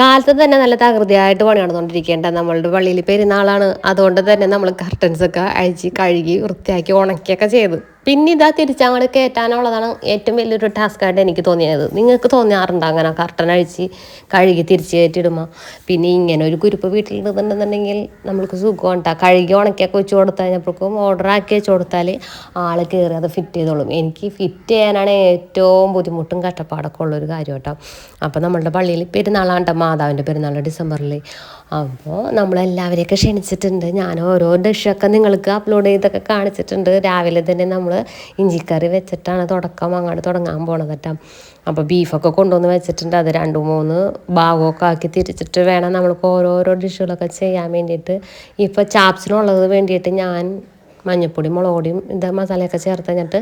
കാലത്ത് തന്നെ നല്ല തകൃതിയായിട്ട് പണി നടന്നുകൊണ്ടിരിക്കേണ്ട നമ്മളുടെ പള്ളിയിൽ പെരുന്നാളാണ്. അതുകൊണ്ട് തന്നെ നമ്മൾ കർട്ടൻസ് ഒക്കെ അഴിച്ച് കഴുകി വൃത്തിയാക്കി ഉണക്കിയൊക്കെ ചെയ്തു. പിന്നെ ഇതാ തിരിച്ചങ്ങോട്ട് കയറ്റാനുള്ളതാണ് ഏറ്റവും വലിയൊരു ടാസ്ക് ആയിട്ട് എനിക്ക് തോന്നിയത്. നിങ്ങൾക്ക് തോന്നാറുണ്ടോ അങ്ങനെ കർട്ടൻ അഴിച്ച് കഴുകി തിരിച്ച് കയറ്റിടുമ്പോൾ പിന്നെ ഇങ്ങനെ ഒരു കുരുപ്പ് വീട്ടിലിടുന്നുണ്ടെന്നുണ്ടെങ്കിൽ നമ്മൾക്ക് സുഖമാണ് കേട്ടോ കഴുകി ഉണക്കിയൊക്കെ വെച്ച് കൊടുത്താൽ ഓർഡർ ആക്കി വെച്ച് കൊടുത്താൽ ആൾ കയറി അത് ഫിറ്റ് ചെയ്തോളും. എനിക്ക് ഫിറ്റ് ചെയ്യാനാണ് ഏറ്റവും ബുദ്ധിമുട്ടും കഷ്ടപ്പാടൊക്കെ ഉള്ളൊരു കാര്യം കേട്ടോ അപ്പോൾ നമ്മളുടെ പള്ളിയിൽ പെരുന്നാളാണ് കേട്ടോ മാതാവിന്റെ പെരുന്നാൾ ഡിസംബറിൽ അപ്പോൾ നമ്മളെല്ലാവരെയൊക്കെ ക്ഷണിച്ചിട്ടുണ്ട്. ഞാൻ ഓരോ ഡിഷൊക്കെ നിങ്ങൾക്ക് അപ്ലോഡ് ചെയ്തൊക്കെ കാണിച്ചിട്ടുണ്ട്. രാവിലെ തന്നെ നമ്മൾ ഇഞ്ചിക്കറി വെച്ചിട്ടാണ് തുടക്കം അങ്ങോട്ട് തുടങ്ങാൻ പോണത് അപ്പോൾ ബീഫൊക്കെ കൊണ്ടുവന്ന് വെച്ചിട്ടുണ്ട്. അത് രണ്ട് മൂന്ന് ഭാഗമൊക്കെ ആക്കി തിരിച്ചിട്ട് വേണം നമ്മൾക്ക് ഓരോരോ ഡിഷുകളൊക്കെ ചെയ്യാൻ വേണ്ടിയിട്ട്. ഇപ്പോൾ ചാപ്സിനുള്ളത് വേണ്ടിയിട്ട് ഞാൻ മഞ്ഞപ്പൊടി മുളക് പൊടിയും ഇത് മസാലയൊക്കെ ചേർത്ത് കഴിഞ്ഞിട്ട്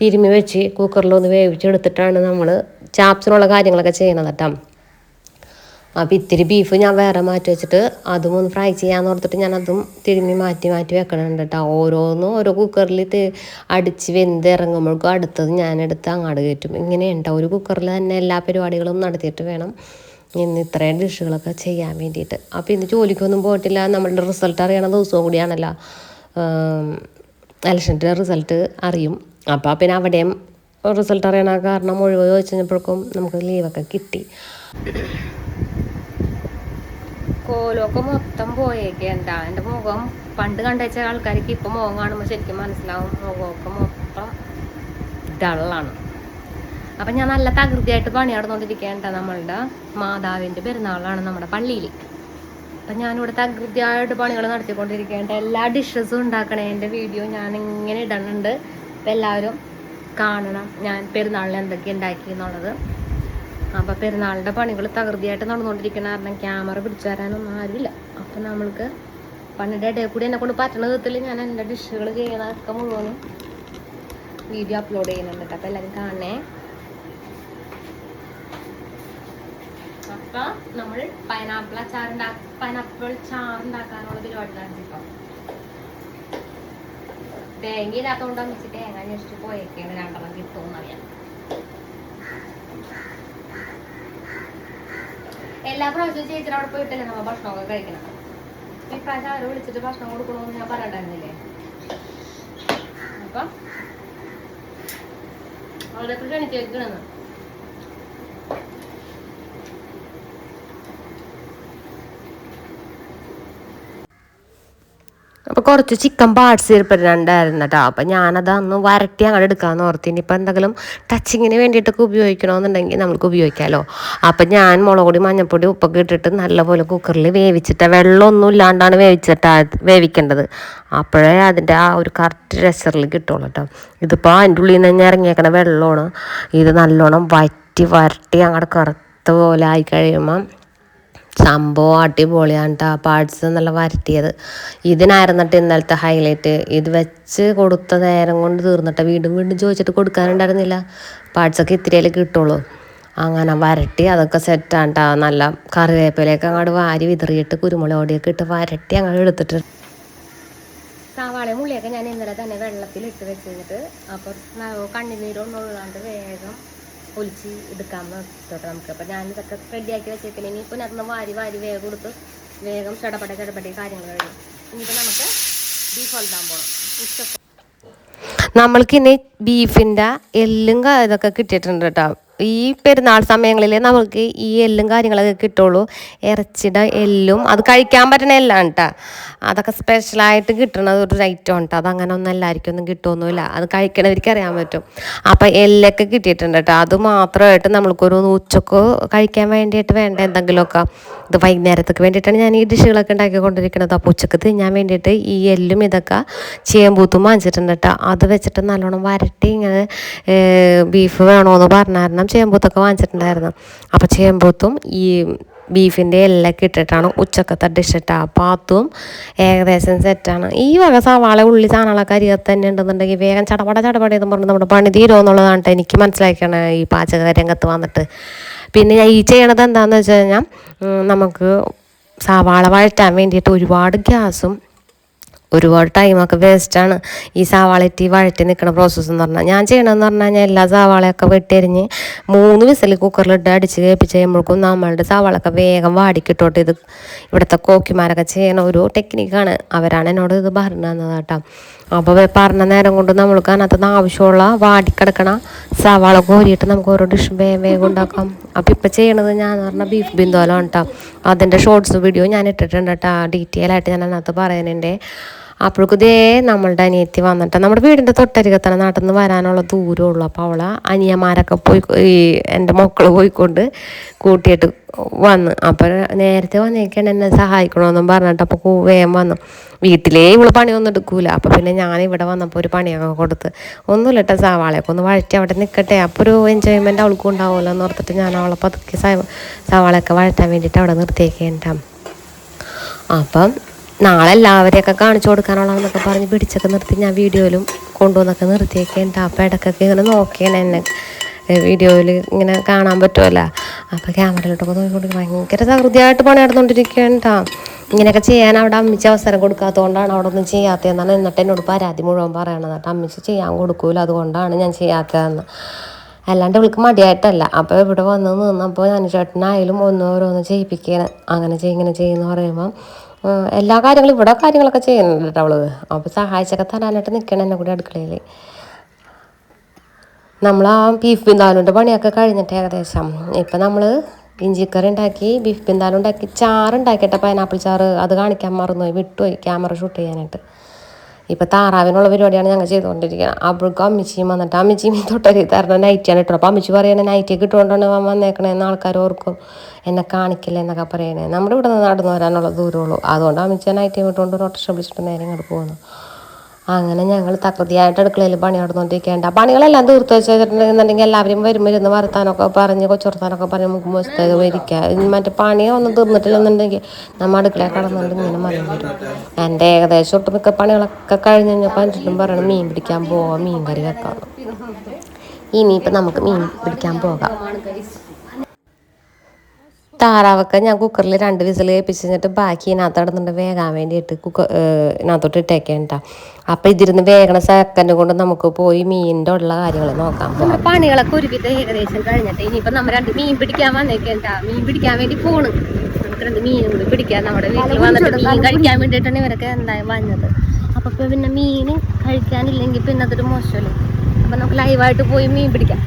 തിരുമ്മി വെച്ച് കുക്കറിലൊന്ന് വേവിച്ചെടുത്തിട്ടാണ് നമ്മൾ ചാപ്സിനുള്ള കാര്യങ്ങളൊക്കെ ചെയ്യണത് അപ്പോൾ ഇത്തിരി ബീഫ് ഞാൻ വേറെ മാറ്റി വെച്ചിട്ട് അതും ഒന്ന് ഫ്രൈ ചെയ്യാന്ന് ഓർത്തിട്ട് ഞാൻ അതും തിരുമ്മി മാറ്റി മാറ്റി വെക്കണുണ്ട് കേട്ടോ ഓരോന്നും ഓരോ കുക്കറിൽ അടിച്ച് വെന്ത് ഇറങ്ങുമ്പോഴേക്കും അടുത്തത് ഞാനെടുത്ത് അങ്ങോട്ട് കയറ്റും. ഇങ്ങനെ ഉണ്ടാവും ഒരു കുക്കറിൽ തന്നെ എല്ലാ പരിപാടികളും നടത്തിയിട്ട് വേണം ഇന്ന് ഇത്രയും ഡിഷുകളൊക്കെ ചെയ്യാൻ വേണ്ടിയിട്ട്. അപ്പോൾ ഇന്ന് ജോലിക്കൊന്നും പോയിട്ടില്ല. നമ്മളുടെ റിസൾട്ട് അറിയണ ദിവസവും കൂടിയാണല്ലോ. ഇലക്ഷന്റെ റിസൾട്ട് അറിയും. അപ്പോൾ പിന്നെ അവിടെയും റിസൾട്ട് അറിയണ കാരണം ഒഴിവ് ചോദിച്ചപ്പോഴേക്കും നമുക്ക് ലീവൊക്കെ കിട്ടി. കോലമൊക്കെ മൊത്തം പോയേക്ക്. എന്താ? എന്റെ മുഖം പണ്ട് കണ്ടുവച്ച ആൾക്കാർക്ക് ഇപ്പം മുഖം കാണുമ്പോൾ ശരിക്കും മനസ്സിലാവും. മുഖമൊക്കെ മൊത്തം ഡള്ളാണ്. അപ്പം ഞാൻ നല്ല തകൃതിയായിട്ട് പണി നടന്നുകൊണ്ടിരിക്കേണ്ട നമ്മളുടെ മാതാവിന്റെ പെരുന്നാളാണ് നമ്മുടെ പള്ളിയിൽ. അപ്പം ഞാനിവിടെ തകൃതിയായിട്ട് പണികൾ നടത്തിക്കൊണ്ടിരിക്കേണ്ട എല്ലാ ഡിഷസും ഉണ്ടാക്കണേന്റെ വീഡിയോ ഞാൻ ഇങ്ങനെ ഇടുന്നുണ്ട് അപ്പം എല്ലാവരും കാണണം ഞാൻ പെരുന്നാളിന് എന്തൊക്കെ ഉണ്ടാക്കി എന്നുള്ളത് അപ്പോൾ പെരുന്നാളിന്റെ പണികൾ തകൃതിയായിട്ട് നടന്നുകൊണ്ടിരിക്കണ കാരണം ക്യാമറ പിടിച്ചു തരാനൊന്നും ആരുമില്ല. അപ്പം നമ്മൾക്ക് പണിയുടെ ഇടയിൽ കൂടി എന്നെ കൊണ്ട് പറ്റണ വിധത്തിൽ ഞാൻ എന്റെ ഡിഷുകൾ ചെയ്യണതൊക്കെ മുഴുവനും വീഡിയോ അപ്ലോഡ് ചെയ്യുന്നുണ്ട് കേട്ടോ. എല്ലാരും എല്ലാവരും കാണണേ. അപ്പം നമ്മൾ പൈനാപ്പിൾ അച്ചാർ പൈനാപ്പിൾ ചാറുണ്ടാക്കാനുള്ള പരിപാടിയിലാണ് ഇപ്പം. തേങ്ങ ഇല്ലാത്തതുകൊണ്ട് വെച്ച് തേങ്ങ അന്വേഷിച്ച് പോയേക്കാണ്. രണ്ടെണ്ണം കിട്ടുമെന്നറിയാം എല്ലാ പ്രാവശ്യവും ചേച്ചിയുടെ അവിടെ പോയിട്ടല്ലേ നമ്മ ഭക്ഷണമൊക്കെ കഴിക്കണം? ഈ അവരെ വിളിച്ചിട്ട് ഭക്ഷണം കൊടുക്കണമെന്ന് ഞാൻ പറയണ്ടായിരുന്നില്ലേ അപ്പം അവരൊക്കെ ക്ഷണിച്ച് അപ്പോൾ കുറച്ച് ചിക്കൻ പാർട്സ് ഇരിപ്പുണ്ടായിരുന്നു കേട്ടോ അപ്പോൾ ഞാനത് അന്ന് വരട്ടി അങ്ങോട്ട് എടുക്കാമെന്ന് ഓർത്ത്. ഇനിയിപ്പോൾ എന്തെങ്കിലും ടച്ചിങ്ങിന് വേണ്ടിയിട്ടൊക്കെ ഉപയോഗിക്കണമെന്നുണ്ടെങ്കിൽ നമുക്ക് ഉപയോഗിക്കാമല്ലോ അപ്പം ഞാൻ മുളക് പൊടി മഞ്ഞൾപ്പൊടി ഉപ്പൊക്കെ ഇട്ടിട്ട് നല്ലപോലെ കുക്കറിൽ വേവിച്ചിട്ട് വെള്ളമൊന്നും ഇല്ലാണ്ടാണ് വേവിച്ചിട്ട് വേവിക്കേണ്ടത്. അപ്പോഴേ അതിന്റെ ആ ഒരു കറക്റ്റ് രസറിൽ കിട്ടുള്ളൂ കേട്ടോ ഇതിപ്പോൾ അതിന്റെ ഉള്ളിൽ നിന്ന് ഇറങ്ങിയേക്കണ വെള്ളമാണ്. ഇത് നല്ലോണം വറ്റി വരട്ടി അങ്ങോട്ട് കറുത്ത പോലെ ആയി കഴിയുമ്പം സംഭവം അടിപൊളിയാണ് കേട്ടോ പാർട്സ് നല്ല വരട്ടിയത്. ഇതിനായിരുന്നിട്ട് ഇന്നലത്തെ ഹൈലൈറ്റ് ഇത് വെച്ച് കൊടുത്ത നേരം കൊണ്ട് തീർന്നിട്ട്. വീണ്ടും വീണ്ടും ചോദിച്ചിട്ട് കൊടുക്കാനുണ്ടായിരുന്നില്ല. പാർട്സൊക്കെ ഇത്തിരിയല്ലേ കിട്ടുള്ളൂ. അങ്ങനെ വരട്ടി അതൊക്കെ സെറ്റാണ് കേട്ടോ നല്ല കറിവേപ്പിലയൊക്കെ അങ്ങോട്ട് വാരി വിതറിയിട്ട് കുരുമുളക് പൊടിയൊക്കെ ഇട്ട് വരട്ടി അങ്ങോട്ട് എടുത്തിട്ട്. സവാളയും മുള്ളിയൊക്കെ ഞാൻ ഇന്നലെ തന്നെ വെള്ളത്തിൽ ഇട്ട് വെച്ചിട്ട് അപ്പം അപ്പോൾ കണ്ണിനീരൊന്നും ഉള്ളാണ്ട് വേഗം ഒലിച്ച് എടുക്കാൻ തൊട്ട് നമുക്ക്. അപ്പം ഞാൻ ഇതൊക്കെ റെഡിയാക്കി വെച്ചേക്കണേ. ഇനിയിപ്പോൾ നടന്ന് വാരി വാരി വേഗം കൊടുത്ത് വേഗം ചടപട ചടപട കാര്യങ്ങൾ കഴിഞ്ഞു. ഇനിയിപ്പോൾ നമുക്ക് ബീഫ് വലുതാൻ പോകണം ഉച്ചയ്ക്ക്. നമ്മൾക്കിനി ബീഫിന്റെ എല്ലും ഇതൊക്കെ കിട്ടിയിട്ടുണ്ട് കേട്ടോ. ഈ പെരുന്നാൾ സമയങ്ങളിൽ നമുക്ക് ഈ എല്ലും കാര്യങ്ങളൊക്കെ കിട്ടുള്ളൂ. ഇറച്ചിയുടെ എല്ലും അത് കഴിക്കാൻ പറ്റണ എല്ലാം കേട്ടോ അതൊക്കെ സ്പെഷ്യലായിട്ട് കിട്ടണത് ഒരു ഐറ്റം ഉണ്ട് അതങ്ങനെ ഒന്നും എല്ലാവർക്കും ഒന്നും കിട്ടുമൊന്നുമില്ല അത് കഴിക്കണവർക്ക് അറിയാൻ പറ്റും. അപ്പം എല്ലൊക്കെ കിട്ടിയിട്ടുണ്ട് കേട്ടോ അത് മാത്രമായിട്ട് നമ്മൾക്കൊരു ഉച്ചയ്ക്ക് കഴിക്കാൻ വേണ്ടിയിട്ട് വേണ്ട എന്തെങ്കിലുമൊക്കെ. ഇത് വൈകുന്നേരത്തേക്ക് വേണ്ടിയിട്ടാണ് ഞാൻ ഈ ഡിഷുകളൊക്കെ ഉണ്ടാക്കിക്കൊണ്ടിരിക്കുന്നത് അപ്പോൾ ഉച്ചയ്ക്ക് തിന്നാൻ വേണ്ടിയിട്ട് ഈ എല്ലും ഇതൊക്കെ ചേമ്പൂത്തും വാങ്ങിച്ചിട്ടുണ്ട് കേട്ടോ അത് വെച്ചിട്ട് നല്ലോണം വരട്ടി ഇങ്ങനെ ബീഫ് വേണമെന്ന് പറഞ്ഞായിരുന്നു ചേമ്പൂത്തൊക്കെ വാങ്ങിച്ചിട്ടുണ്ടായിരുന്നു. അപ്പോൾ ചേമ്പൂത്തും ഈ ബീഫിന്റെ എല്ലൊക്കെ ഇട്ടിട്ടാണ് ഉച്ചക്കത്തെ ഡിഷ് പാത്തും ഏകദേശം സെറ്റാണ് ഈ വക സവാള ഉള്ളി സാധനങ്ങളൊക്കെ അരികത്ത് തന്നെ ഉണ്ടെന്നുണ്ടെങ്കിൽ വേഗം ചടപട ചടപട എന്ന് പറഞ്ഞ് നമ്മുടെ പണി തീരുമെന്നുള്ളതാണ് എനിക്ക് മനസ്സിലാക്കണം ഈ പാചക രംഗത്ത് വന്നിട്ട്. പിന്നെ ഞാൻ ഈ ചെയ്യണത് എന്താണെന്ന് വെച്ച് കഴിഞ്ഞാൽ നമുക്ക് സവാള വഴറ്റാൻ വേണ്ടിയിട്ട് ഒരുപാട് ഗ്യാസും ഒരുപാട് ടൈമൊക്കെ വേസ്റ്റാണ് ഈ സവാളറ്റി വഴറ്റി നിൽക്കുന്ന പ്രോസസ്സ് എന്ന് പറഞ്ഞാൽ ഞാൻ ചെയ്യണമെന്ന് പറഞ്ഞു കഴിഞ്ഞാൽ എല്ലാ സവാളയൊക്കെ വെട്ടിയരിഞ്ഞ് മൂന്ന് വിസിൽ കുക്കറിലിട്ട് അടിച്ച് കേൾപ്പിച്ച് കഴിയുമ്പോഴേക്കും നമ്മളുടെ സവാളൊക്കെ വേഗം വാടിക്കിട്ടോട്ട് ഇത് ഇവിടുത്തെ കോക്കിമാരൊക്കെ ചെയ്യണ ഒരു ടെക്നിക്കാണ് അവരാണ് എന്നോട് ഇത് പറഞ്ഞു കേട്ടോ. അപ്പോൾ പറഞ്ഞ നേരം കൊണ്ട് നമ്മൾക്ക് അതിനകത്ത് ആവശ്യമുള്ള വാടിക്കിടക്കണ സവാള കോരിയിട്ട് നമുക്ക് ഓരോ ഡിഷും വേഗം വേഗം ഉണ്ടാക്കാം. അപ്പോൾ ഇപ്പോൾ ചെയ്യണത് ഞാൻ പറഞ്ഞ ബീഫ് ബിന്ദോലാണ് കേട്ടോ. അതിന്റെ ഷോർട്സ് വീഡിയോ ഞാൻ ഇട്ടിട്ടുണ്ട് കേട്ടോ. ഡീറ്റെയിൽ ആയിട്ട് ഞാൻ അതിനകത്ത് പറയുന്നുണ്ട്. അപ്പോഴേക്കും ഇതേ നമ്മളുടെ അനിയത്തി വന്നിട്ട് നമ്മുടെ വീടിന്റെ തൊട്ടരികത്തന്നെ നാട്ടിൽ നിന്ന് വരാനുള്ള ദൂരമുള്ളൂ അപ്പോൾ അവളെ അനിയന്മാരൊക്കെ പോയി ഈ എന്റെ മക്കൾ പോയിക്കൊണ്ട് കൂട്ടിയിട്ട് വന്ന്. അപ്പോൾ നേരത്തെ വന്നേക്കാണ് എന്നെ സഹായിക്കണമെന്നും പറഞ്ഞിട്ട് അപ്പോൾ വേഗം വന്നു. വീട്ടിലേ ഇവൾ പണിയൊന്നും എടുക്കൂല. അപ്പോൾ പിന്നെ ഞാൻ ഇവിടെ വന്നപ്പോൾ ഒരു പണിയൊക്കെ കൊടുത്ത് ഒന്നുമില്ല കേട്ടോ സവാളയൊക്കെ ഒന്ന് വഴറ്റി അവിടെ നിൽക്കട്ടെ. അപ്പോൾ ഒരു എൻജോയ്മെന്റ് അവൾക്കും ഉണ്ടാവുമല്ലോ എന്ന് ഓർത്തിട്ട് ഞാൻ അവളെ പതുക്കെ സവ- സവാളയൊക്കെ വഴറ്റാൻ വേണ്ടിയിട്ട് അവിടെ നിർത്തിയേക്കേണ്ട. അപ്പം നാളെ എല്ലാവരെയൊക്കെ കാണിച്ചു കൊടുക്കാനുള്ളതെന്നൊക്കെ പറഞ്ഞ് പിടിച്ചൊക്കെ നിർത്തി ഞാൻ വീഡിയോയിലും കൊണ്ടുവന്നൊക്കെ നിർത്തിയൊക്കെ ഉണ്ട്. അപ്പോൾ ഇടയ്ക്കൊക്കെ ഇങ്ങനെ നോക്കിയാണ് എന്നെ വീഡിയോയിൽ ഇങ്ങനെ കാണാൻ പറ്റുമല്ല. അപ്പോൾ ക്യാമറയിലോട്ടൊക്കെ നോക്കിക്കൊണ്ട് ഭയങ്കര തകൃതിയായിട്ട് പണി നടന്നുകൊണ്ടിരിക്കുകയാണ് ഇങ്ങനെയൊക്കെ ചെയ്യാൻ അവിടെ അമ്മിച്ച് അവസരം കൊടുക്കാത്തതുകൊണ്ടാണ് അവിടെ ഒന്നും ചെയ്യാത്തതെന്നാണ് എന്നിട്ട് എന്നോട് പരാതി മുഴുവൻ പറയണത്. കേട്ടോ അമ്മിച്ച് ചെയ്യാൻ കൊടുക്കൂല അതുകൊണ്ടാണ് ഞാൻ ചെയ്യാത്തതെന്ന്. അല്ലാണ്ട് ഇവൾക്ക് മടിയായിട്ടല്ല. അപ്പോൾ ഇവിടെ വന്ന് നിന്നപ്പോൾ ഞാൻ ചേട്ടനായാലും ഒന്നോരോന്ന് ചെയ്യിപ്പിക്കുകയാണ്. അങ്ങനെ ചെയ്യും ഇങ്ങനെ ചെയ്യുമെന്ന് പറയുമ്പം ഉം, എല്ലാ കാര്യങ്ങളും ഇവിടെ കാര്യങ്ങളൊക്കെ ചെയ്യുന്നുണ്ട് കേട്ടോ അവൾ. അപ്പോൾ സഹായിച്ചൊക്കെ തരാനായിട്ട് നിൽക്കണം എന്നെ കൂടി അടുക്കളയിൽ നമ്മൾ ആ ബീഫ് ബിന്ദാലുന്റെ പണിയൊക്കെ കഴിഞ്ഞിട്ട് ഏകദേശം. ഇപ്പം നമ്മൾ ഇഞ്ചിക്കറി ഉണ്ടാക്കി ബീഫ് പിന്താലുണ്ടാക്കി ഉണ്ടാക്കി ചാറ് ഉണ്ടാക്കിയിട്ട് പൈനാപ്പിൾ ചാറ് അത് കാണിക്കാൻ മറന്നുപോയി വിട്ടുപോയി ക്യാമറ ഷൂട്ട് ചെയ്യാനായിട്ട്. ഇപ്പം താറാവിനുള്ള പരിപാടിയാണ് ഞങ്ങൾ ചെയ്തുകൊണ്ടിരിക്കുന്നത്. അപ്പോഴേക്കും അമ്മച്ചിയും വന്നിട്ട് അമ്മച്ചിയും തൊട്ടരി തരണ നൈറ്റിയാണ് ഇട്ടത് അപ്പോൾ അമ്മച്ചി പറയണേ നൈറ്റി കിട്ടുകൊണ്ടാണ് അവൻ വന്നേക്കണേന്ന് ആൾക്കാർ ഓർക്കും. എന്നെ കാണിക്കില്ല എന്നൊക്കെ പറയണേ. നമ്മുടെ ഇവിടെ നിന്ന് നടന്നു വരാനുള്ള ദൂരമുള്ളൂ. അതുകൊണ്ട് അമ്മച്ചി നൈറ്റി വിട്ടുകൊണ്ട് ഒരു ഓട്ടോറിക്ഷ വിളിച്ചിട്ട് നേരെ ഇങ്ങോട്ട് പോകുന്നു. അങ്ങനെ ഞങ്ങൾ തകൃതിയായിട്ട് അടുക്കളയിൽ പണി നടന്നുകൊണ്ടിരിക്കേണ്ട പണികളെല്ലാം തീർത്ത് വെച്ചിട്ടുണ്ടെന്നുണ്ടെങ്കിൽ എല്ലാവരും വരുമ്പോൾ ഇരുന്ന് വർത്താനൊക്കെ പറഞ്ഞ് കൊച്ചുവർത്താനൊക്കെ പറഞ്ഞ് മുമ്പ് പുസ്തകം വരിക്കുക മറ്റേ പണിയോ ഒന്നും തീർന്നിട്ടില്ലെന്നുണ്ടെങ്കിൽ നമ്മൾ അടുക്കളയിൽ കടന്നുകൊണ്ട് ഇങ്ങനെ മനം വരും. എന്റെ ഏകദേശം ഒട്ടുമിക്ക പണികളൊക്കെ കഴിഞ്ഞ് കഴിഞ്ഞപ്പോൾ അഞ്ചിട്ടും പറയണം മീൻ പിടിക്കാൻ പോവാം മീൻ കറി വെക്കാം. ഇനിയിപ്പോൾ നമുക്ക് മീൻ പിടിക്കാൻ പോകാം. താറാവൊക്കെ ഞാൻ കുക്കറിൽ രണ്ട് വിസിൽ കഴിഞ്ഞിട്ട് ബാക്കി ഇതിനകത്ത് കിടന്നിട്ട് വേകാൻ വേണ്ടിയിട്ട് കുക്കർ ഇതിനകത്തോട്ട് ഇട്ടേക്കേണ്ട അപ്പം ഇതിരുന്ന് വേഗണ സെക്കൻഡ് കൊണ്ട് നമുക്ക് പോയി മീനിന്റെ ഉള്ള കാര്യങ്ങൾ നോക്കാം. നമ്മുടെ പണികളൊക്കെ ഒരുവിധം ഏകദേശം കഴിഞ്ഞിട്ട് ഇനിയിപ്പോൾ നമ്മൾ രണ്ട് മീൻ പിടിക്കാൻ വന്നേക്കേണ്ട മീൻ പിടിക്കാൻ വേണ്ടി പോണ്. നമുക്ക് രണ്ട് മീൻ കൂടി പിടിക്കാൻ നമ്മുടെ വീട്ടിൽ വന്നിട്ട് മീൻ കഴിക്കാൻ വേണ്ടിട്ടാണ് ഇവരൊക്കെ എന്തായാലും വന്നത്. അപ്പോൾ ഇപ്പോൾ പിന്നെ മീൻ കഴിക്കാനില്ലെങ്കിൽ പിന്നെ അതൊരു മോശമല്ലേ? അപ്പം നമുക്ക് ലൈവായിട്ട് പോയി മീൻ പിടിക്കാം.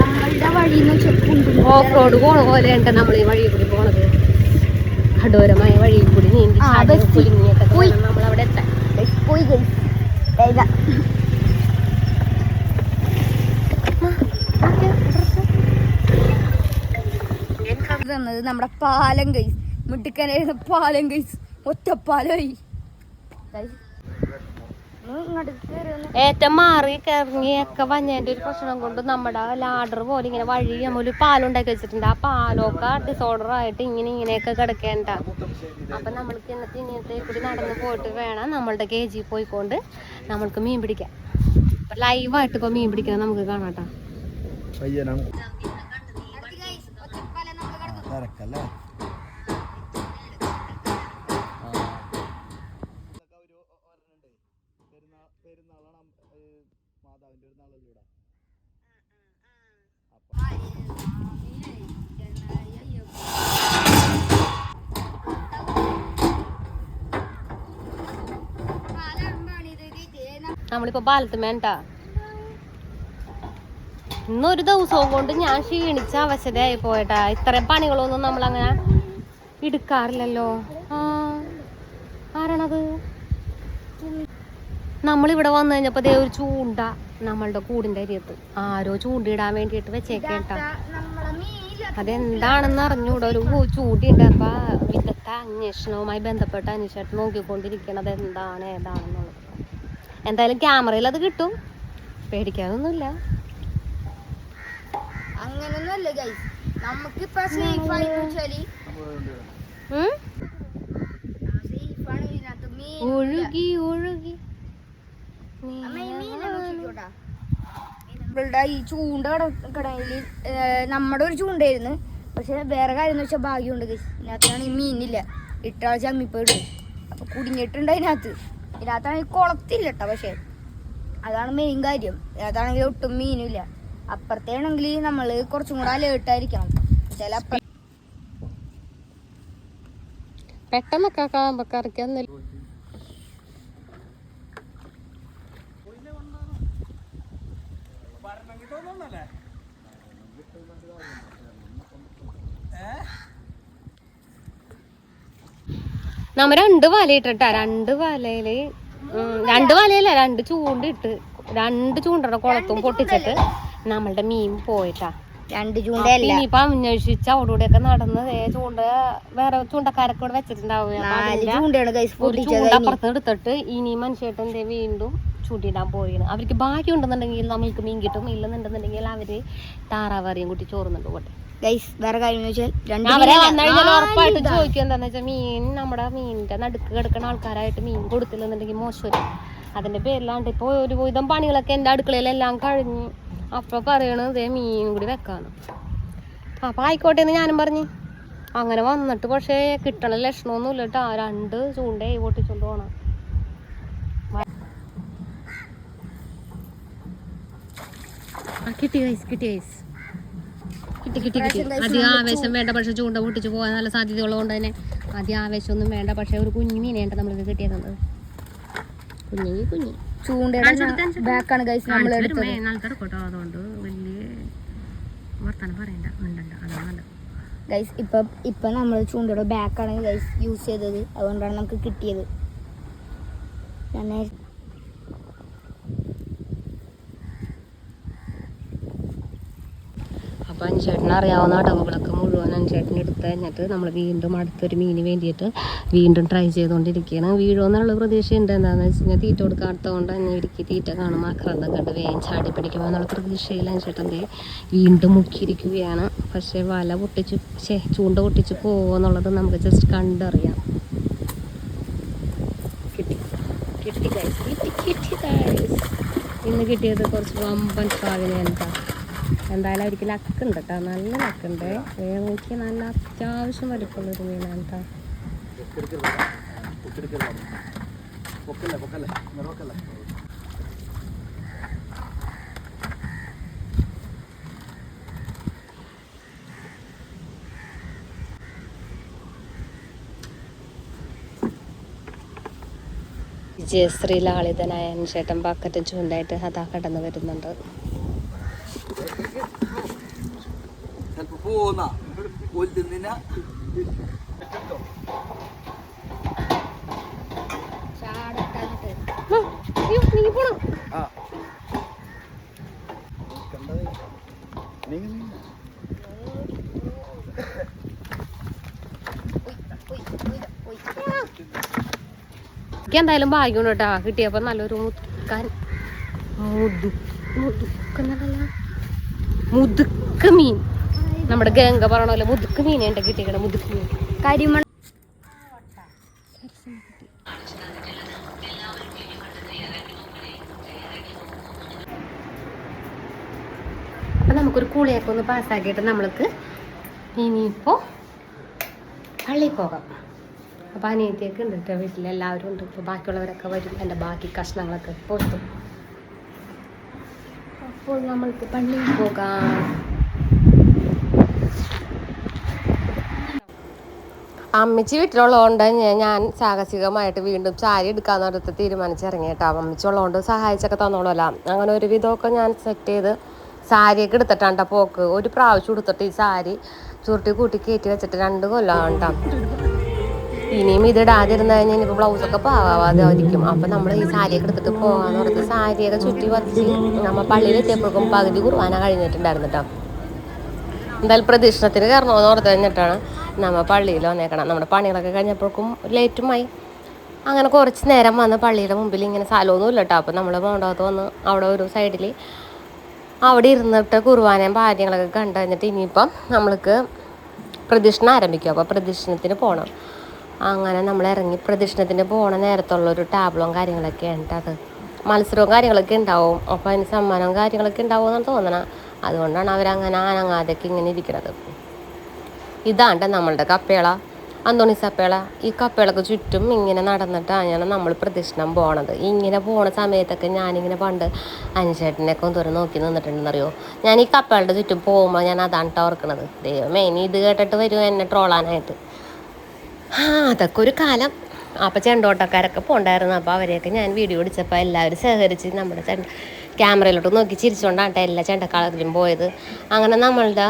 നമ്മളുടെ വഴി എന്ന് വെച്ചാൽ ഓഫ് റോഡ് പോണ പോലെയുണ്ട് നമ്മൾ ഈ വഴി കൂടി പോണത്. കഠോരമായ വഴിയിൽ കൂടി നീന്തി. കുലുങ്ങിയൊക്കെ. നമ്മൾ അവിടെ എത്താൻ. തന്നത് നമ്മുടെ പാലം കൈസ് മിടുക്കനായിരുന്ന പാലം കൈസ് ഒറ്റപ്പാലമായി വന്ന് ഏറ്റവും മാറി കിറങ്ങിയൊക്കെ വന്നതിന്റെ ഒരു പ്രശ്നം കൊണ്ട് നമ്മുടെ ലാഡർ പോലെ ഇങ്ങനെ വഴി നമ്മൾ പാലുണ്ടാക്കി വെച്ചിട്ടുണ്ട്. ആ പാലൊക്കെ ഡിസോർഡർ ആയിട്ട് ഇങ്ങനെ ഇങ്ങനെയൊക്കെ കിടക്കേണ്ട. അപ്പൊ നമ്മൾക്ക് ഇന്നത്തെ ഇങ്ങനത്തെ കൂടി നടന്ന് പോയിട്ട് വേണം നമ്മളുടെ കെ ജി പോയിക്കൊണ്ട് നമ്മൾക്ക് മീൻ പിടിക്കാം അപ്പൊ ലൈവായിട്ട് ഇപ്പൊ മീൻ പിടിക്കുന്നത് നമുക്ക് കാണാട്ടോ പയ്യനാണ്. തിരക്കല്ലേ നമ്മളിപ്പോ പാലത്തുമേണ്ടാ ഇന്നൊരു ദിവസവും കൊണ്ട് ഞാൻ ക്ഷീണിച്ച അവശതയായി പോയട്ടാ ഇത്രയും പണികളൊന്നും നമ്മൾ അങ്ങനെ എടുക്കാറില്ലല്ലോ. ആ ആരാണത്? നമ്മളിവിടെ വന്നു കഴിഞ്ഞപ്പോ ദേ ഒരു ചൂണ്ട നമ്മളുടെ കൂടിന്റെ അരിയത്ത് ആരോ ചൂണ്ടിടാൻ വേണ്ടിയിട്ട് വെച്ചേക്കേട്ടാ അതെന്താണെന്ന് അറിഞ്ഞൂടെ. ഒരു ചൂടിയുണ്ട് അപ്പൊ വിദഗ്ധ അന്വേഷണവുമായി ബന്ധപ്പെട്ട് അന്വേഷിച്ചിട്ട് നോക്കിക്കൊണ്ടിരിക്കണത് എന്താണ് ഏതാണെന്നുള്ളത്. എന്തായാലും ക്യാമറയിൽ അത് കിട്ടും. പേടിക്കാനൊന്നുമില്ല. അങ്ങനൊന്നുമല്ല ഗൈസ് നമുക്കിപ്പോ സേഫ് വെച്ചാൽ ഒഴുകി ഒഴുകി. നമ്മളുടെ ഈ ചൂണ്ട കടയിൽ നമ്മുടെ ഒരു ചൂണ്ടായിരുന്നു പക്ഷെ വേറെ കാര്യം എന്ന് വെച്ചാൽ ഭാഗ്യമുണ്ട് ഗൈസ് ഇതിനകത്താണ് ഈ മീനില്ല ഇട്ടാൾ ചമ്മിപ്പോയിടും അപ്പൊ കുടുങ്ങിയിട്ടുണ്ട് അതിനകത്ത്. ഇതിനകത്താണെങ്കിൽ കുളത്തില്ല കേട്ടോ പക്ഷെ അതാണ് മെയിൻ കാര്യം. ഇതിനകത്താണെങ്കിൽ ഒട്ടും മീനില്ല അപ്പുറത്തേണെങ്കിൽ നമ്മൾ കുറച്ചും കൂടെ അലേർട്ടായിരിക്കണം ചില പെട്ടെന്നൊക്കെ കറിക്കാൻ നമ്മ രണ്ട് വല ഇട്ടിട്ടാ രണ്ട് വലയിൽ രണ്ട് വലയില്ല രണ്ട് ചൂണ്ടിട്ട് രണ്ട് ചൂണ്ടയുടെ കുളത്തും പൊട്ടിച്ചിട്ട് നമ്മളുടെ മീൻ പോയിട്ടാ. രണ്ട് ചൂണ്ടയല്ല. ഇനിയിപ്പൊ അന്വേഷിച്ച് അവിടെ ഒക്കെ നടന്ന് ചൂണ്ട വേറെ ചൂണ്ടക്കാരൊക്കെ ഇവിടെ വെച്ചിട്ടുണ്ടാവും നാല് ചൂണ്ടയാണ് കൈസ് ഒരു പൊട്ടിച്ചത് ചൂണ്ട അപ്പുറത്ത് എടുത്തിട്ട് ഇനി മനുഷ്യട്ട് എന്തേ വീണ്ടും ചൂണ്ടിടാൻ പോയിണ് അവർക്ക് ബാക്കി ഉണ്ടെന്നുണ്ടെങ്കിൽ നമ്മൾക്ക് മീൻ കിട്ടും ഇല്ലെന്നുണ്ടെന്നുണ്ടെങ്കിൽ അവർ താറാവറിയും കൂട്ടി ചോറുന്നുണ്ട് പോട്ടെ. ഗൈസ് വേറെ കാര്യം വെച്ചാൽ ഉറപ്പായിട്ട് ഇതാ. ചോദിക്കും എന്താന്ന് വെച്ചാൽ മീൻ നമ്മുടെ മീനിന്റെ നടുക്ക് കിടക്കുന്ന ആൾക്കാരായിട്ട് മീൻ കൊടുത്തില്ലെന്നുണ്ടെങ്കിൽ മോശം അതിന്റെ പേരിലാണ്ട് ഇപ്പൊ ഒരു വിധം പണികളൊക്കെ എന്റെ അടുക്കളയിലെല്ലാം കഴിഞ്ഞ് അപ്പൊ പറയണത് ദേ മീൻ കൂടി വെക്കാന്ന്. അപ്പൊ ആയിക്കോട്ടെ എന്ന് ഞാനും പറഞ്ഞു. അങ്ങനെ വന്നിട്ട് പക്ഷേ കിട്ടണ ലക്ഷണമൊന്നുമില്ല കേട്ടോ. രണ്ട് ചൂണ്ടേ പൊട്ടിച്ചോണ്ട് പോണം. കിട്ടി ഗൈസ് കിട്ടി ഗൈസ് കിട്ടി കിട്ടി കിട്ടി. അധികം ആവേശം വേണ്ട പക്ഷെ ചൂണ്ട പൊട്ടിച്ച് പോകാൻ നല്ല സാധ്യതയുള്ളതുകൊണ്ട് തന്നെ അധികം ആവേശമൊന്നും വേണ്ട. പക്ഷെ ഒരു കുഞ്ഞു മീനെയാണ് നമ്മൾക്ക് കിട്ടിയത് കുഞ്ഞി കുഞ്ഞി ചൂണ്ടയുടെ ബാക്കാണ് ഗൈസ് നമ്മൾ എടുത്തത്. അതുകൊണ്ട് വലിയ വർത്താനം പറയണ്ട ഉണ്ടണ്ട അതാണ് നല്ലത്. ഗൈസ് ഇപ്പൊ ഇപ്പൊ നമ്മൾ ചൂണ്ടയുടെ ബാക്കാണ് ഗൈസ് യൂസ് ചെയ്തത്. അതുകൊണ്ടാണ് നമുക്ക് കിട്ടിയത്. ഞാൻ അപ്പോൾ അഞ്ചേട്ടന് അറിയാവുന്ന അടവുകളൊക്കെ മുഴുവൻ അഞ്ചേട്ടൻ എടുത്ത് കഴിഞ്ഞിട്ട് നമ്മൾ വീണ്ടും അടുത്തൊരു മീന് വേണ്ടിയിട്ട് വീണ്ടും ട്രൈ ചെയ്തുകൊണ്ടിരിക്കുകയാണ്. വീഴുമെന്നുള്ള പ്രതീക്ഷയുണ്ട് എന്താണെന്ന് വെച്ച് കഴിഞ്ഞാൽ തീറ്റ കൊടുക്കാത്തതുകൊണ്ട് തന്നെ ഇടുക്കി തീറ്റ കാണും ആക്രാന്തം കണ്ട് വേഗം ചാടി പിടിക്കുമെന്നുള്ള പ്രതീക്ഷയിൽ അഞ്ചേട്ടന്റെ വീണ്ടും മുക്കിയിരിക്കുകയാണ്. പക്ഷേ വല പൊട്ടിച്ച് ശേ ചൂണ്ട പൊട്ടിച്ച് പോകുമോ എന്നുള്ളത് നമുക്ക് ജസ്റ്റ് കണ്ടറിയാം. കിട്ടി. കിട്ടി. കിട്ടി കിട്ടി. ഇന്ന് കിട്ടിയത് കുറച്ച് വമ്പൻ പാവിനെ എന്താ? എന്തായാലും അവർക്ക് ലക്കുണ്ട് കേട്ടോ നല്ല ലക്കുണ്ട് നോക്കി നല്ല അത്യാവശ്യം വലുപ്പമുള്ളൊരു മീനാണ് കേട്ടോ ജയശ്രീ ലാളിതനായ ചേട്ടൻ ബക്കറ്റ് ചൂണ്ടായിട്ട് അതാ കടന്നു വരുന്നുണ്ട്. ചിലപ്പോ ഒരു എനിക്ക് എന്തായാലും ഭാഗ്യമാണ് കേട്ടാ. കിട്ടിയപ്പോ നല്ലൊരു മുതുക്കാൻ. മുതു മുതുക്കുന്നതല്ല മുതുക്ക മീൻ. നമ്മുടെ ഗംഗ പറയണ പോലെ മുതുക്ക് മീൻ ഉണ്ട് കിട്ടിയത് മുതുക്ക് മീൻ. കരിമണ അപ്പം നമുക്കൊരു കുളിയൊക്കെ ഒന്ന് പാസ്സാക്കിയിട്ട് നമ്മൾക്ക് ഇനിയിപ്പോൾ പള്ളിയിൽ പോകാം. അപ്പോൾ അനിയത്തിയൊക്കെ ഉണ്ട് കേട്ടോ വീട്ടിൽ എല്ലാവരും ഉണ്ട്. ഇപ്പോൾ ബാക്കിയുള്ളവരൊക്കെ വരും. എന്റെ ബാക്കി കഷ്ണങ്ങളൊക്കെ പൊട്ടും അപ്പോൾ നമ്മൾക്ക് പള്ളിയിൽ പോകാം. അമ്മച്ചി വീട്ടിലുള്ളതുകൊണ്ട് ഞാൻ- സാഹസികമായിട്ട് വീണ്ടും സാരി എടുക്കാന്ന് അടുത്ത് തീരുമാനിച്ചിറങ്ങി കേട്ടോ. അമ്മച്ചി ഉള്ളതുകൊണ്ട് സഹായിച്ചൊക്കെ തന്നോളല്ല അങ്ങനെ ഒരു വിധമൊക്കെ ഞാൻ സെറ്റ് ചെയ്ത് സാരിയൊക്കെ എടുത്തിട്ടാണ്ട പോക്ക്. ഒരു പ്രാവശ്യം എടുത്തിട്ട് ഈ സാരി ചുരുട്ടി കൂട്ടി കയറ്റി വെച്ചിട്ട് രണ്ട് കൊല്ലമാണ് ട്ടോ. ഇനിയും ഇത് ഇടാതിരുന്ന് കഴിഞ്ഞാൽ ഇനിയിപ്പോൾ ബ്ലൗസൊക്കെ പാവാതെ ആയിരിക്കും. അപ്പം നമ്മൾ ഈ സാരിയൊക്കെ എടുത്തിട്ട് പോകാന്ന് പറഞ്ഞിട്ട് സാരിയൊക്കെ ചുറ്റി വച്ച് നമ്മൾ പള്ളിയിൽ എത്തിയപ്പോഴേക്കും പകുതി കുർബാന കഴിഞ്ഞിട്ടുണ്ടായിരുന്നു കേട്ടോ എന്തായാലും പ്രദക്ഷിണത്തിന് കയറണമെന്ന് ഓർത്ത് കഴിഞ്ഞിട്ടാണ്. നമ്മ പള്ളിയിൽ വന്നേക്കണം. നമ്മുടെ പണികളൊക്കെ കഴിഞ്ഞപ്പോഴേക്കും ലേറ്റുമായി അങ്ങനെ കുറച്ച് നേരം വന്ന് പള്ളിയുടെ മുമ്പിൽ ഇങ്ങനെ സ്ഥലമൊന്നും ഇല്ല കേട്ടോ അപ്പം നമ്മൾ മോണ്ടകത്ത് വന്ന് അവിടെ ഒരു സൈഡിൽ അവിടെ ഇരുന്നിട്ട് കുർബാനയും കാര്യങ്ങളൊക്കെ കണ്ടു കഴിഞ്ഞിട്ട് ഇനിയിപ്പം നമ്മൾക്ക് പ്രദക്ഷിണം ആരംഭിക്കും. അപ്പോൾ പ്രദക്ഷിണത്തിന് പോകണം അങ്ങനെ നമ്മൾ ഇറങ്ങി പ്രദക്ഷിണത്തിന് പോകണ നേരത്തുള്ളൊരു ടാബ്ലോയും കാര്യങ്ങളൊക്കെ ഉണ്ട് അത്. മത്സരവും കാര്യങ്ങളൊക്കെ ഉണ്ടാവും. അപ്പോൾ അതിന് സമ്മാനവും കാര്യങ്ങളൊക്കെ ഉണ്ടാവും എന്നാണ് തോന്നണം. അതുകൊണ്ടാണ് അവരങ്ങനെ അനങ്ങാതൊക്കെ ഇങ്ങനെ ഇരിക്കുന്നത് ഇതാണ്ട് നമ്മളുടെ കപ്പേള. അന്തോണിസപ്പേള ഈ കപ്പേളക്ക് ചുറ്റും ഇങ്ങനെ നടന്നിട്ടാണ് നമ്മൾ പ്രദക്ഷിണം പോണത്. ഇങ്ങനെ പോണ സമയത്തൊക്കെ ഞാനിങ്ങനെ പണ്ട് അനിച്ചേട്ടനെയൊക്കെ ഒന്ന് നോക്കി നിന്നിട്ടുണ്ടെന്നറിയോ? ഞാൻ ഈ കപ്പേളുടെ ചുറ്റും പോകുമ്പോൾ ഞാൻ അതാണ് ഓർക്കണത്. ദൈവമേ ഇനി ഇത് കേട്ടിട്ട് വരുമോ എന്നെ ട്രോളാനായിട്ട്. ആ അതൊക്കെ ഒരു കാലം. അപ്പോൾ ചെണ്ടോട്ടക്കാരൊക്കെ പോണ്ടായിരുന്നു. അപ്പോൾ അവരെയൊക്കെ ഞാൻ വീഡിയോ പിടിച്ചപ്പോൾ എല്ലാവരും സഹകരിച്ച് നമ്മുടെ ചെണ്ട ക്യാമറയിലോട്ട് നോക്കി ചിരിച്ചുകൊണ്ടാണ് എല്ലാ ചെണ്ടക്കാളത്തിലും പോയത്. അങ്ങനെ നമ്മളുടെ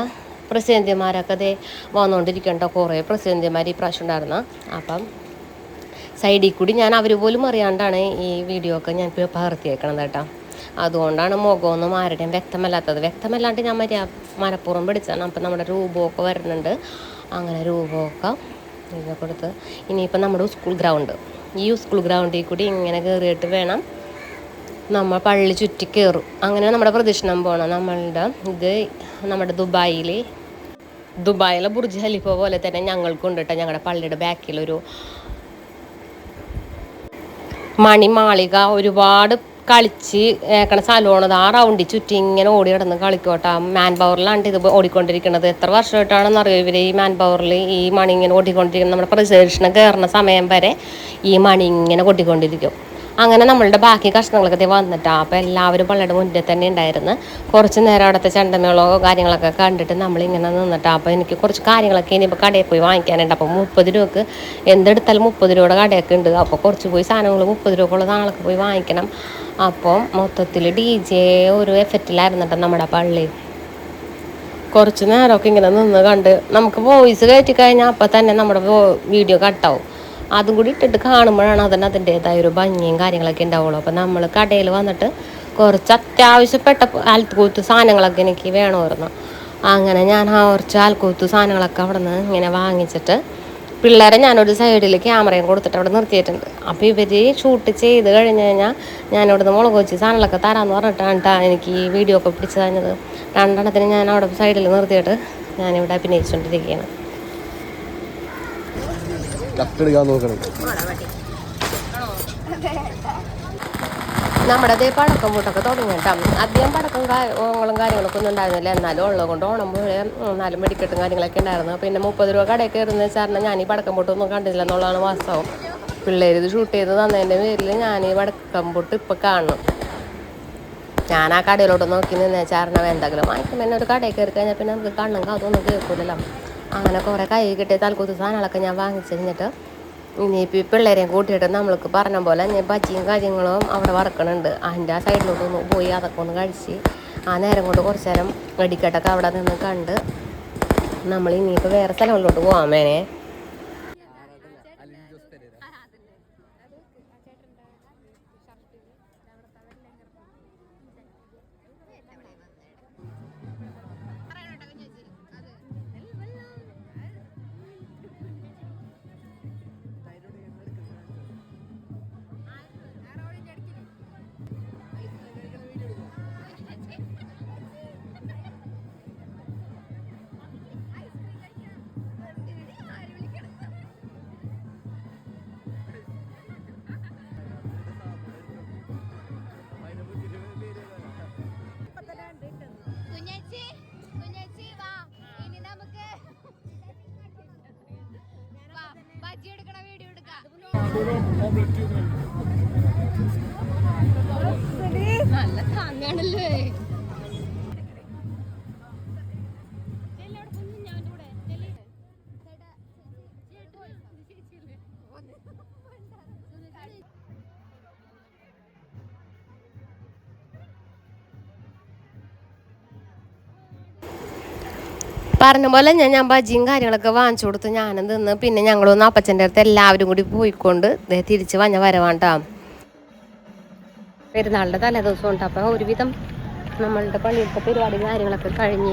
പ്രസിഡന്റിമാരൊക്കെ അതെ വന്നുകൊണ്ടിരിക്കണ്ട കുറേ പ്രസിഡന്റിമാർ ഈ പ്രാവശ്യം ഉണ്ടായിരുന്ന. അപ്പം സൈഡിൽ കൂടി ഞാൻ അവർ പോലും അറിയാണ്ടാണ് ഈ വീഡിയോ ഒക്കെ ഞാൻ പകർത്തിയേക്കണത് കേട്ടോ. അതുകൊണ്ടാണ് മുഖമൊന്നും ആരുടെയും വ്യക്തമല്ലാത്തത്. വ്യക്തമല്ലാണ്ട് ഞാൻ മര്യാ മലപ്പുറം പിടിച്ചാണ് അപ്പം നമ്മുടെ രൂപമൊക്കെ വരുന്നുണ്ട്. അങ്ങനെ രൂപമൊക്കെ ഇതൊക്കെ കൊടുത്ത് ഇനിയിപ്പോൾ നമ്മുടെ സ്കൂൾ ഗ്രൗണ്ട് ഈ സ്കൂൾ ഗ്രൗണ്ടിൽ കൂടി ഇങ്ങനെ കയറിയിട്ട് വേണം നമ്മൾ പള്ളി ചുറ്റി കയറും അങ്ങനെ നമ്മുടെ പ്രദക്ഷിണം പോകണം നമ്മളുടെ ഇത് നമ്മുടെ ദുബായിൽ ദുബായിലെ ബുർജ് ഖലീഫ പോലെ തന്നെ ഞങ്ങൾക്കുണ്ട് കേട്ടോ ഞങ്ങളുടെ പള്ളിയുടെ ബാക്കിലൊരു മണിമാളിക ഒരുപാട് കളിച്ച് ഏക്കണ സ്ഥലമാണത് ആ റൗണ്ടിൽ ചുറ്റി ഇങ്ങനെ ഓടി കിടന്ന് കളിക്കോട്ടെ. മാൻ പവറിലാണ് ഇത് ഓടിക്കൊണ്ടിരിക്കുന്നത് എത്ര വർഷമായിട്ടാണെന്ന് അറിയാം ഇവർ ഈ മാൻ പവറിൽ ഈ മണി ഇങ്ങനെ ഓടിക്കൊണ്ടിരിക്കുന്നത് നമ്മുടെ പ്രദർശനം കയറുന്ന സമയം വരെ ഈ മണി ഇങ്ങനെ കൊട്ടിക്കൊണ്ടിരിക്കും. അങ്ങനെ നമ്മളുടെ ബാക്കി കഷ്ണങ്ങളൊക്കെ ദേ വന്നിട്ടാണ് അപ്പോൾ എല്ലാവരും പള്ളിയുടെ മുന്നിൽ തന്നെ ഉണ്ടായിരുന്നു. കുറച്ച് നേരം അവിടുത്തെ ചണ്ടമേളോ കാര്യങ്ങളൊക്കെ കണ്ടിട്ട് നമ്മളിങ്ങനെ നിന്നിട്ടാണ് അപ്പോൾ എനിക്ക് കുറച്ച് കാര്യങ്ങളൊക്കെ ഇനിയിപ്പോൾ കടയിൽ പോയി വാങ്ങിക്കാനുണ്ട്. അപ്പോൾ മുപ്പത് രൂപക്ക് എന്തെടുത്താലും മുപ്പത് രൂപയുടെ കടയൊക്കെ ഉണ്ട്. അപ്പോൾ കുറച്ച് പോയി സാധനങ്ങൾ മുപ്പത് രൂപക്കുള്ള നാളൊക്കെ പോയി വാങ്ങിക്കണം. അപ്പോൾ മൊത്തത്തിൽ ഡി ജെ ഒരു എഫക്റ്റിലായിരുന്നു കേട്ടോ നമ്മുടെ പള്ളി. കുറച്ച് നേരമൊക്കെ ഇങ്ങനെ നിന്ന് കണ്ട് നമുക്ക് വോയിസ് കയറ്റി കഴിഞ്ഞാൽ അപ്പം തന്നെ നമ്മുടെ വീഡിയോ കട്ടാവും അതും കൂടി ഇട്ടിട്ട് കാണുമ്പോഴാണ് അതിന് അതിന്റേതായ ഒരു ഭംഗിയും കാര്യങ്ങളൊക്കെ ഉണ്ടാവുള്ളൂ. അപ്പം നമ്മൾ കടയിൽ വന്നിട്ട് കുറച്ച് അത്യാവശ്യപ്പെട്ട ആൽക്കൂത്ത് സാധനങ്ങളൊക്കെ എനിക്ക് വേണമായിരുന്നു. അങ്ങനെ ഞാൻ ആ കുറച്ച് ആൽക്കൂത്ത് സാധനങ്ങളൊക്കെ അവിടെ നിന്ന് ഇങ്ങനെ വാങ്ങിച്ചിട്ട് പിള്ളേരെ ഞാനൊരു സൈഡിൽ ക്യാമറയും കൊടുത്തിട്ട് അവിടെ നിർത്തിയിട്ടുണ്ട്. അപ്പോൾ ഇവർ ഷൂട്ട് ചെയ്ത് കഴിഞ്ഞ് കഴിഞ്ഞാൽ ഞാൻ നിന്ന് മുളക് വെച്ച് സാധനങ്ങളൊക്കെ തരാമെന്ന് പറഞ്ഞിട്ടാണ് എനിക്ക് ഈ വീഡിയോ ഒക്കെ പിടിച്ചു തന്നത്. രണ്ടെണ്ണത്തിന് ഞാൻ അവിടെ സൈഡിൽ നിർത്തിയിട്ട് ഞാനിവിടെ അഭിനയിച്ചുകൊണ്ടിരിക്കുകയാണ് കട്ടെടുക്കാൻ നോക്കണം. നമ്മുടെ അതേ പടക്കം പൂട്ടൊക്കെ തുടങ്ങി കേട്ടോ. അധികം പടക്കം ഓങ്ങളും കാര്യങ്ങളൊക്കെ ഒന്നും ഉണ്ടായിരുന്നില്ല. എന്നാലും ഉള്ളത് കൊണ്ട് ഓണം പോലെ നാലും വെടിക്കെട്ടും കാര്യങ്ങളൊക്കെ ഉണ്ടായിരുന്നു. പിന്നെ മുപ്പത് രൂപ കടയിൽ കയറുന്ന സാറിന് ഞാൻ ഈ പടക്കം പൂട്ടൊന്നും കണ്ടില്ല എന്നുള്ളതാണ് വാസ്തവം. പിള്ളേർ ഇത് ഷൂട്ട് ചെയ്ത് തന്നതിന്റെ പേരിൽ ഞാൻ ഈ പടക്കം പൂട്ട് ഇപ്പം കാണണം ഞാൻ ആ കടയിലോട്ട് നോക്കി നിന്ന്. ചേർന്നവ എന്തെങ്കിലും വാങ്ങിക്കുമ്പോൾ പിന്നെ ഒരു കടയിൽ കയറി കഴിഞ്ഞാൽ പിന്നെ നമുക്ക് കണ്ണും കാതൊന്നും കേൾക്കില്ലല്ലോ അങ്ങനെ കുറേ കൈ കിട്ടിയ തൽക്കൂത്ത് സാധനങ്ങളൊക്കെ ഞാൻ വാങ്ങിച്ചു കഴിഞ്ഞിട്ട് ഇനിയിപ്പോൾ ഈ പിള്ളേരെയും കൂട്ടിയിട്ട് നമ്മൾക്ക് പറഞ്ഞ പോലെ ഞാൻ ബജിയും കാര്യങ്ങളും അവിടെ വറക്കണുണ്ട്. അതിന്റെ ആ സൈഡിലോട്ട് ഒന്ന് പോയി അതൊക്കെ ഒന്ന് കഴിച്ച് ആ നേരം കൊണ്ട് കുറച്ച് നേരം വെടിക്കെട്ടൊക്കെ അവിടെ നിന്ന് കണ്ട് നമ്മൾ ഇനിയിപ്പോൾ വേറെ സ്ഥലങ്ങളിലോട്ട് പോകാൻ മേനെ. നല്ല താങ്ങാണല്ലേ പറഞ്ഞ പോലെ ഞാൻ ഞാൻ ബജിയും കാര്യങ്ങളൊക്കെ വാങ്ങിച്ചു കൊടുത്തു. ഞാനും തിന്ന്. പിന്നെ ഞങ്ങളൊന്ന് അപ്പച്ചന്റെ അടുത്ത് എല്ലാവരും കൂടി പോയിക്കൊണ്ട് തിരിച്ച് വഞ്ഞ വരവാണ്ടാ പെരുന്നാളിന്റെ തലേദിവസം ഉണ്ട് അപ്പം ഒരുവിധം നമ്മളുടെ പള്ളിയിലത്തെ പരിപാടി കാര്യങ്ങളൊക്കെ കഴിഞ്ഞ്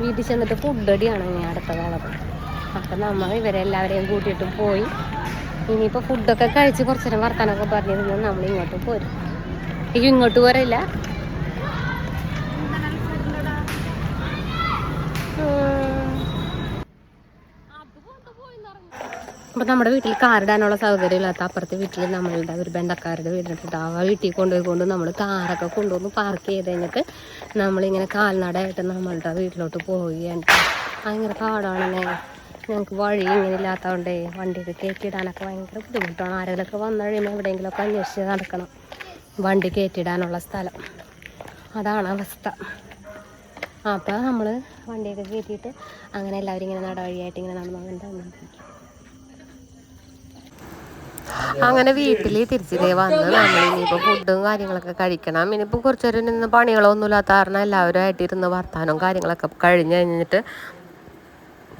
വീട്ടിൽ ചെന്നിട്ട് ഫുഡ് അടിയാണ് ഇനി അടുത്ത കാലത്ത് അപ്പം നമ്മൾ ഇവരെല്ലാവരെയും കൂട്ടിയിട്ട് പോയി. ഇനിയിപ്പോൾ ഫുഡൊക്കെ കഴിച്ച് കുറച്ചു നേരം വർത്താനൊക്കെ പറഞ്ഞിരുന്നു. നമ്മൾ ഇങ്ങോട്ട് പോരും. ഇങ്ങോട്ട് പോരല്ല. അപ്പം നമ്മുടെ വീട്ടിൽ കാറിടാനുള്ള സൗകര്യം ഇല്ലാത്ത അപ്പുറത്തെ വീട്ടിൽ നമ്മളുടെ ഒരു ബന്ധക്കാരുടെ വീടിട്ടിട്ട് ആ വീട്ടിൽ കൊണ്ടുപോയി കൊണ്ട് നമ്മൾ കാറൊക്കെ കൊണ്ടുവന്ന് പാർക്ക് ചെയ്ത് കഴിഞ്ഞിട്ട് നമ്മളിങ്ങനെ കാൽനടയായിട്ട് നമ്മളുടെ വീട്ടിലോട്ട് പോവുകയാണ്. ഭയങ്കര പാടാണെന്നേ ഞങ്ങൾക്ക് വഴി ഇങ്ങനെ ഇല്ലാത്തതുകൊണ്ടേ വണ്ടിയൊക്കെ കയറ്റിയിടാനൊക്കെ ഭയങ്കര ബുദ്ധിമുട്ടാണ്. ആരെങ്കിലുമൊക്കെ വന്നു കഴിയുമ്പോൾ എവിടെയെങ്കിലുമൊക്കെ അന്വേഷിച്ച് നടക്കണം. വണ്ടി കയറ്റിയിടാനുള്ള സ്ഥലം. അതാണ് അവസ്ഥ. അപ്പോൾ നമ്മൾ വണ്ടിയൊക്കെ കയറ്റിയിട്ട് അങ്ങനെ എല്ലാവരും ഇങ്ങനെ നടവഴിയായിട്ട് ഇങ്ങനെ നടന്നുകൊണ്ടിരിക്കും അങ്ങനെ വീട്ടിൽ തിരിച്ചിതേ വന്ന് നമ്മൾ ഇനിയിപ്പോൾ ഫുഡും കാര്യങ്ങളൊക്കെ കഴിക്കണം. ഇനിയിപ്പോൾ കുറച്ച് നേരം നിന്ന് പണികളൊന്നും ഇല്ലാത്ത കാരണം എല്ലാവരും ആയിട്ട് ഇരുന്ന് വർത്താനവും കാര്യങ്ങളൊക്കെ കഴിഞ്ഞ് കഴിഞ്ഞിട്ട്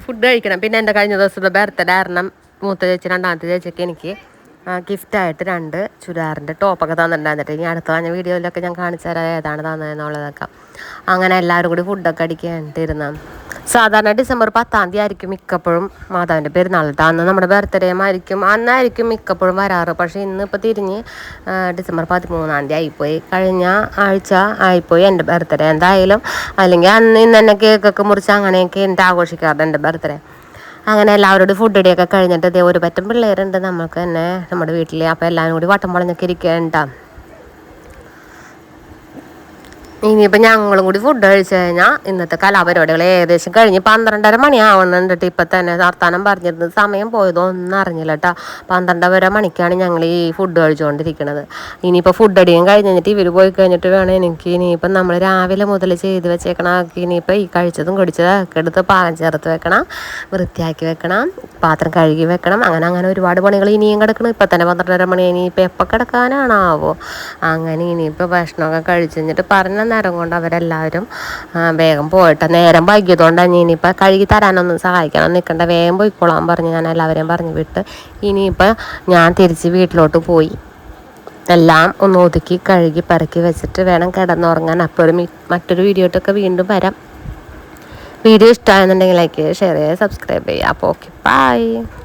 ഫുഡ് കഴിക്കണം. പിന്നെ എന്റെ കഴിഞ്ഞ ദിവസത്തെ ബർത്ത്ഡേ കാരണം മൂത്ത ചേച്ചി രണ്ടാമത്തെ ചേച്ചിക്ക് എനിക്ക് ഗിഫ്റ്റായിട്ട് രണ്ട് ചുരിദാറിന്റെ ടോപ്പൊക്കെ തന്നിട്ടുണ്ടായിരുന്നിട്ട് ഇനി അടുത്ത കഴിഞ്ഞ വീഡിയോയിലൊക്കെ ഞാൻ കാണിച്ചു തരാം ഏതാണ് തന്നതെന്നുള്ളതൊക്കെ. അങ്ങനെ എല്ലാവരും കൂടി ഫുഡൊക്കെ അടിക്കാണ്ടിരുന്ന സാധാരണ ഡിസംബർ പത്താം തീയതി ആയിരിക്കും മിക്കപ്പോഴും മാതാവിന്റെ പെരുന്നാൾ കേട്ടോ. അന്ന് നമ്മുടെ ബർത്ത്ഡേ ആയിരിക്കും അന്നായിരിക്കും മിക്കപ്പോഴും വരാറ്. പക്ഷേ ഇന്ന് ഇപ്പോൾ തിരിഞ്ഞ് ഡിസംബർ പതിമൂന്നാം തീയതി ആയിപ്പോയി. കഴിഞ്ഞ ആഴ്ച ആയിപ്പോയി എന്റെ ബർത്ത്ഡേ എന്തായാലും അല്ലെങ്കിൽ അന്ന് ഇന്ന് തന്നെ കേക്കൊക്കെ മുറിച്ച് അങ്ങനെയൊക്കെ എന്റെ ആഘോഷിക്കാറുണ്ട് എന്റെ ബർത്ത്ഡേ അങ്ങനെ എല്ലാവരോടും ഫുഡ് ഇടിയൊക്കെ കഴിഞ്ഞിട്ട് ഇതേ ഒരു പറ്റം പിള്ളേരുണ്ട് നമുക്ക് തന്നെ നമ്മുടെ വീട്ടിൽ അപ്പോൾ എല്ലാവരും കൂടി വട്ടം വളഞ്ഞൊക്കെ ഇരിക്കേണ്ട ഇനിയിപ്പോൾ ഞങ്ങളും കൂടി ഫുഡ് കഴിച്ചു കഴിഞ്ഞാൽ ഇന്നത്തെ കലാപരിപാടികൾ ഏകദേശം കഴിഞ്ഞ് പന്ത്രണ്ടര മണിയാവുന്നുണ്ട് ട്ടോ. ഇപ്പം തന്നെ വർത്താനം പറഞ്ഞിരുന്നത് സമയം പോയതോ ഒന്നും അറിഞ്ഞില്ല കേട്ടോ പന്ത്രണ്ടര മണിക്കാണ് ഞങ്ങൾ ഈ ഫുഡ് കഴിച്ചുകൊണ്ടിരിക്കുന്നത് ഇനിയിപ്പോൾ ഫുഡ് അടിയും കഴിഞ്ഞ് കഴിഞ്ഞിട്ട് ഇവർ പോയി കഴിഞ്ഞിട്ട് വേണം എനിക്ക് ഇനിയിപ്പം നമ്മൾ രാവിലെ മുതൽ ചെയ്ത് വെച്ചേക്കണം ഇനിയിപ്പോൾ ഈ കഴിച്ചതും കുടിച്ചതും ഒക്കെ എടുത്ത് പാകം ചേർത്ത് വെക്കണം വൃത്തിയാക്കി വെക്കണം പാത്രം കഴുകി വെക്കണം അങ്ങനെ അങ്ങനെ ഒരുപാട് പണികൾ ഇനിയും കിടക്കണം. ഇപ്പം തന്നെ പന്ത്രണ്ടര മണി ഇനിയിപ്പോൾ എപ്പോൾ കിടക്കാനാണാവോ? അങ്ങനെ ഇനിയിപ്പോൾ ഭക്ഷണമൊക്കെ കഴിച്ചു കഴിഞ്ഞിട്ട് പറഞ്ഞ നേരം കൊണ്ട് അവരെല്ലാവരും വേഗം പോയിട്ട് നേരം വൈകിയതുകൊണ്ട് തന്നെ ഇനിയിപ്പോൾ കഴുകി തരാനൊന്നും സഹായിക്കണം. നിൽക്കണ്ട വേഗം പോയിക്കോളാൻ പറഞ്ഞ് ഞാൻ എല്ലാവരെയും പറഞ്ഞു വിട്ട് ഇനിയിപ്പോൾ ഞാൻ തിരിച്ച് വീട്ടിലോട്ട് പോയി. എല്ലാം ഒന്ന് ഒതുക്കി കഴുകി പറക്കി വെച്ചിട്ട് വേണം കിടന്നുറങ്ങാൻ. അപ്പോൾ ഒരു മറ്റൊരു വീഡിയോ ഇട്ടൊക്കെ വീണ്ടും വരാം. വീഡിയോ ഇഷ്ടമായെന്നുണ്ടെങ്കിൽ ലൈക്ക് ചെയ്യുക ഷെയർ ചെയ്യുക സബ്സ്ക്രൈബ് ചെയ്യുക. അപ്പോൾ ഓക്കെ ബൈ